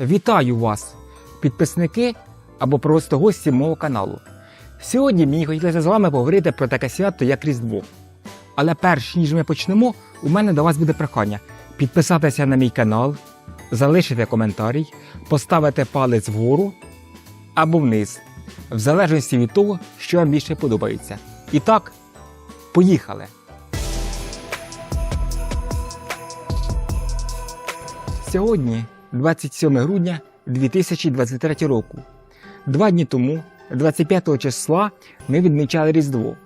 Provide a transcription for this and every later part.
Вітаю вас, підписники або просто гості мого каналу. Сьогодні мені хотілося з вами поговорити про таке свято, як Різдво. Але перш ніж ми почнемо, у мене до вас буде прохання підписатися на мій канал, залишити коментарій, поставити палець вгору або вниз, в залежності від того, що вам більше подобається. І так, поїхали! Сьогодні, 27 грудня 2023 року. Два дні тому, 25 числа, ми відмічали Різдво.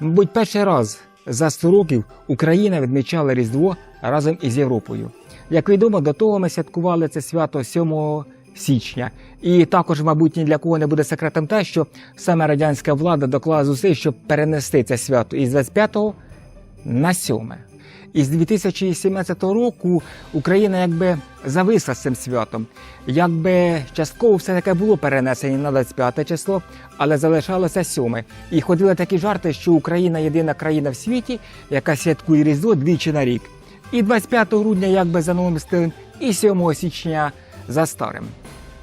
Мабуть, перший раз за 100 років Україна відмічала Різдво разом із Європою. Як відомо, до того ми святкували це свято 7 січня. І також, мабуть, ні для кого не буде секретом те, що саме радянська влада доклала зусиль, щоб перенести це свято із 25 на 7. І з 2017 року Україна якби зависла з цим святом. Якби частково все таке було перенесено на 25 число, але залишалося 7. І ходили такі жарти, що Україна єдина країна в світі, яка святкує Різдво двічі на рік. І 25 грудня якби за новим стилем, і 7 січня за старим.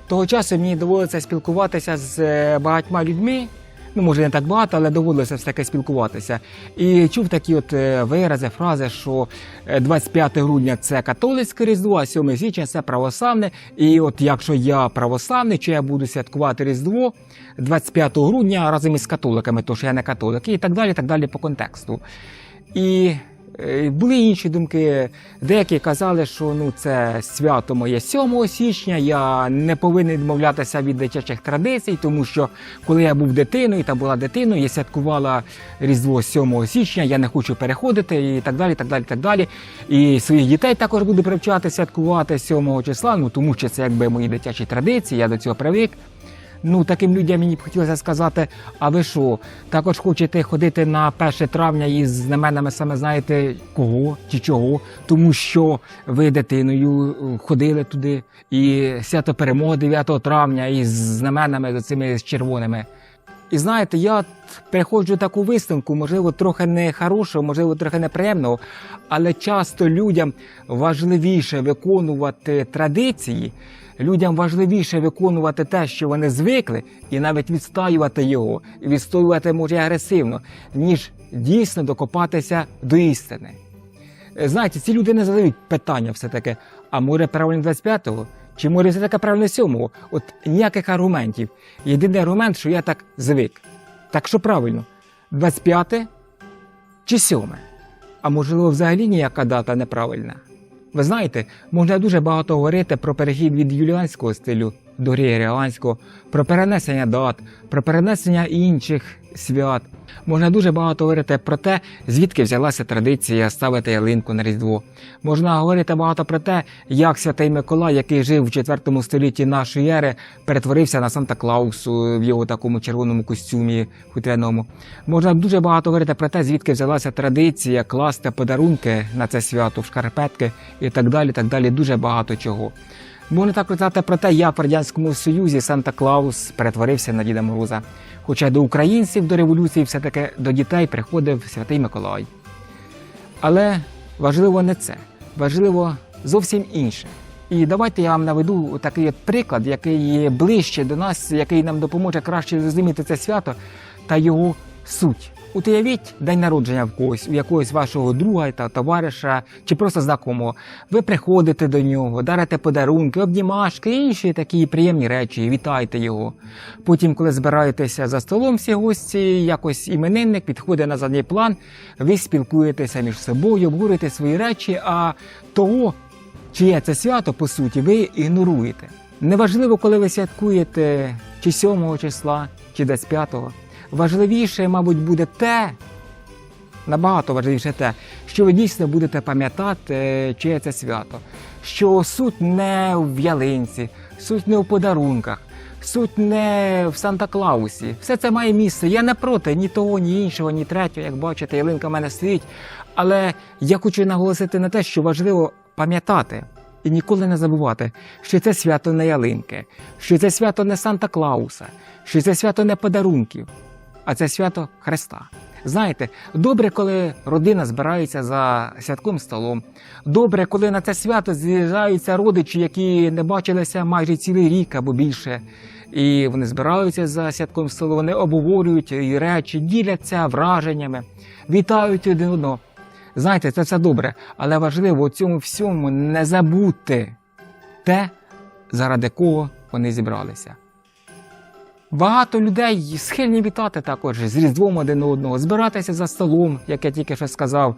Того часу мені доводилося спілкуватися з е, багатьма людьми. Ну, може, не так багато, але доводилося все таки спілкуватися. І чув такі от е, вирази, фрази, що е, 25 грудня це католицьке Різдво, а 7 січня це православне. І от якщо я православний, чи я буду святкувати Різдво 25 грудня разом із католиками, то що я не католик, і так далі, так далі по контексту. І е, були інші думки. Деякі казали, що ну це свято моє 7 січня. Я не повинен відмовлятися від дитячих традицій, тому що коли я був дитиною, та була дитиною, я святкувала Різдво 7 січня. Я не хочу переходити і так далі. так далі, так далі. І своїх дітей також буду привчати святкувати 7 числа. Ну тому що це якби мої дитячі традиції. Я до цього привик. Ну, таким людям мені б хотілося сказати, а ви що, також хочете ходити на 1 травня із знаменами саме знаєте кого чи чого, тому що ви дитиною е, ходили туди, і свято перемоги 9 травня із знаменами з цими з червоними. І знаєте, я от приходжу таку висновку, можливо, трохи не хорошого, можливо, трохи неприємного, але часто людям важливіше виконувати традиції, людям важливіше виконувати те, що вони звикли, і навіть відстоювати його, і відстоювати може агресивно, ніж дійсно докопатися до істини. Е, Знаєте, ці люди не задають питання все-таки, а може правильно 25-го? Чи може все таке правильно 7-го? От ніяких аргументів. Єдиний аргумент, що я так звик. Так що правильно, 25 чи 7? А можливо, взагалі ніяка дата неправильна. Ви знаєте, можна дуже багато говорити про перехід від юліанського стилю до григоріанського, про перенесення дат, про перенесення інших свят. Можна дуже багато говорити про те, звідки взялася традиція ставити ялинку на Різдво. Можна говорити багато про те, як святий Миколай, який жив в 4 столітті нашої ери, перетворився на Санта Клаусу в його такому червоному костюмі хутряному. Можна дуже багато говорити про те, звідки взялася традиція класти подарунки на це свято в шкарпетки і так далі. так далі. Дуже багато чого. Можна так казати про те, як в Радянському Союзі Санта Клаус перетворився на Діда Мороза. Хоча до українців до революції все-таки до дітей приходив Святий Миколай. Але важливо не це, важливо зовсім інше. І давайте я вам наведу такий от приклад, який є ближче до нас, який нам допоможе краще зрозуміти це свято та його суть. Уявіть день народження в когось, у якогось вашого друга та товариша чи просто знакомого. Ви приходите до нього, дарите подарунки, обнімашки, інші такі приємні речі, вітаєте його. Потім, коли збираєтеся за столом, всі гості, якось іменинник підходить на задній план, ви спілкуєтеся між собою, обговорюєте свої речі, а того, чиє це свято, по суті, ви ігноруєте. Неважливо, коли ви святкуєте чи 7 числа, чи 25-го. Важливіше, мабуть, буде те, набагато важливіше те, що ви дійсно будете пам'ятати, е, чиє це свято. Що суть не в ялинці, суть не в подарунках, суть не в Санта-Клаусі. Все це має місце. Я не проти ні того, ні іншого, ні третього. Як бачите, ялинка в мене стоїть. Але я хочу наголосити на те, що важливо пам'ятати. І ніколи не забувати, що це свято не ялинки, що це свято не Санта Клауса, що це свято не подарунків, а це свято Христа. Знаєте, добре, коли родина збирається за святковим столом. Добре, коли на це свято з'їжджаються родичі, які не бачилися майже цілий рік або більше. І вони збираються за святковим столом, вони обговорюють речі, діляться враженнями, вітають один одного. Знаєте, це все добре, але важливо у цьому всьому не забути те, заради кого вони зібралися. Багато людей схильні вітати також з Різдвом один одного, збиратися за столом, як я тільки що сказав,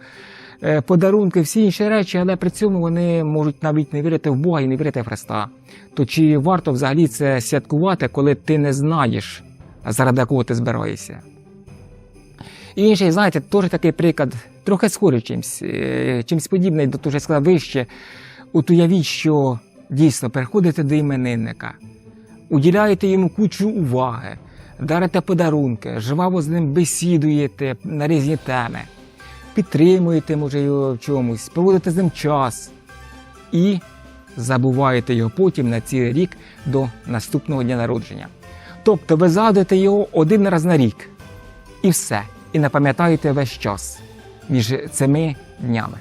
е, подарунки, всі інші речі, але при цьому вони можуть навіть не вірити в Бога і не вірити в Христа. То чи варто взагалі це святкувати, коли ти не знаєш, заради кого ти збираєшся? І інший, знаєте, теж такий приклад, трохи схожий чимсь, е, чимсь подібний до того, що я сказав вище. От уявіть, що дійсно приходите до іменинника, уділяєте йому кучу уваги, дарите подарунки, жваво з ним бесідуєте на різні теми, підтримуєте, може, його в чомусь, проводите з ним час і забуваєте його потім на цілий рік до наступного дня народження. Тобто ви згадуєте його один раз на рік і все. І не пам'ятаєте весь час між цими днями.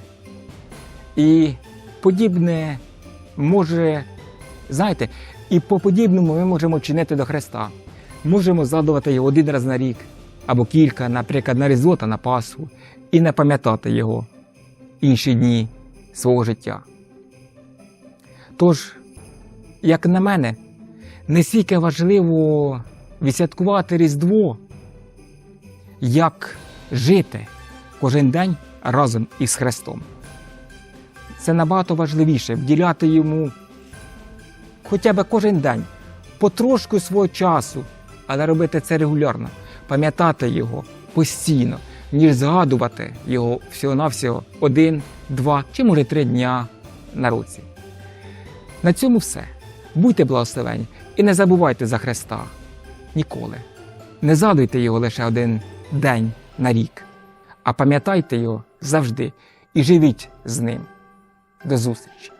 І подібне може, знаєте, і по подібному ми можемо чинити до Христа. Можемо згадувати його один раз на рік або кілька, наприклад, на Різдво та на Пасху, і не пам'ятати його інші дні свого життя. Тож, як на мене, не стільки важливо відсвяткувати Різдво, як жити кожен день разом із Христом. Це набагато важливіше вділяти йому хоча б кожен день, потрошку свого часу, але робити це регулярно, пам'ятати його постійно, ніж згадувати його всього-навсього один, два чи може три дня на році. На цьому все. Будьте благословені і не забувайте за Христа ніколи. Не згадуйте його лише один день на рік, а пам'ятайте його завжди і живіть з ним. До зустрічі!